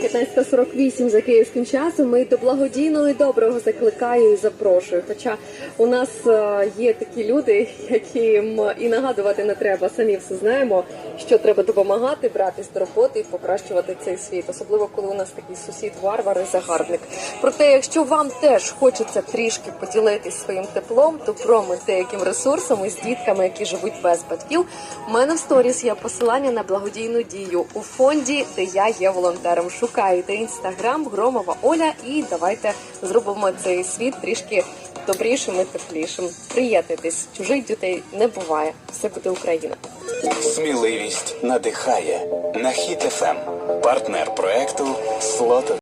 19.48 за київським часом. Ми до благодійного і доброго закликаю і запрошую. Хоча у нас е, є такі люди, яким і нагадувати не треба. Самі все знаємо, що треба допомагати, братись до роботи і покращувати цей світ, особливо коли у нас такий сусід варвар і загарбник. Проте, якщо вам теж хочеться трішки поділитись своїм теплом, добром і деяким ресурсом із дітками, які живуть без батьків, у мене в сторіс є посилання на благодійну дію у фонді, де я є волонтером. Шукайте інстаграм Громова Оля, і давайте зробимо цей світ трішки добрішим і теплішим. Приєднуйтесь, чужих дітей не буває. Все буде Україна. Сміливість надихає. Нахід ФМ. Партнер проекту Слот